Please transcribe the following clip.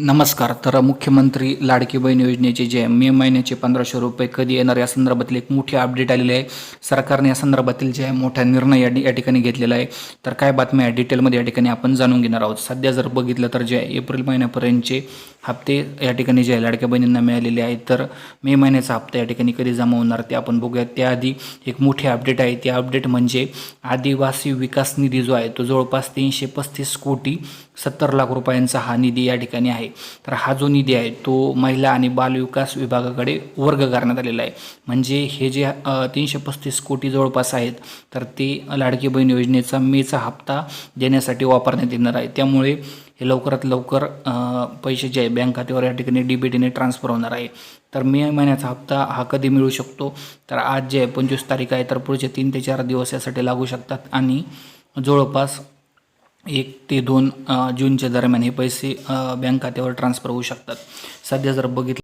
नमस्कार. तर मुख्यमंत्री लाडकी बहीण योजनेचे जे मे महिन्याचे पंधराशे रुपये कधी येणार या संदर्भातील एक मोठी अपडेट आलेली आहे. सरकारने या संदर्भातील जे आहे मोठा निर्णय या ठिकाणी घेतलेला आहे. तर काय बातम्या आहे डिटेलमध्ये या ठिकाणी आपण जाणून घेणार आहोत. सध्या जर बघितलं तर जे एप्रिल महिन्यापर्यंतचे हप्ते या ठिकाणी जे आहे लाडक्या बहिणींना मिळालेले आहेत तर मे महिन्याचा हप्ता या ठिकाणी कधी जमा होणार ते आपण बघूयात. त्याआधी एक मोठी अपडेट आहे. ती अपडेट म्हणजे आदिवासी विकास निधी जो आहे तो जवळपास तीनशे पस्तीस कोटी सत्तर लाख रुपयांचा हा निधी या ठिकाणी आहे. तर हा जो निधी आहे तो महिला आणि बालविकास विभागाकडे वर्ग करण्यात आलेला आहे. म्हणजे हे जे तीनशे पस्तीस कोटी जवळपास आहेत तर ते लाडकी बहीण योजनेचा मेचा हप्ता देण्यासाठी वापरण्यात येणार आहे. त्यामुळे हे लवकरात लवकर पैसे जे आहे बँक खात्यावर या ठिकाणी डी बी टीने ट्रान्सफर होणार आहे. तर मे महिन्याचा हप्ता हा कधी मिळू शकतो? तर आज जे आहे पंचवीस तारीख आहे तर पुढचे तीन ते चार दिवस यासाठी लागू शकतात. आणि जवळपास एक ते दोन जूनच्या दरम्यान हे पैसे बँक खात्यावर ट्रान्सफर होऊ शकतात. सध्या जर बघितलं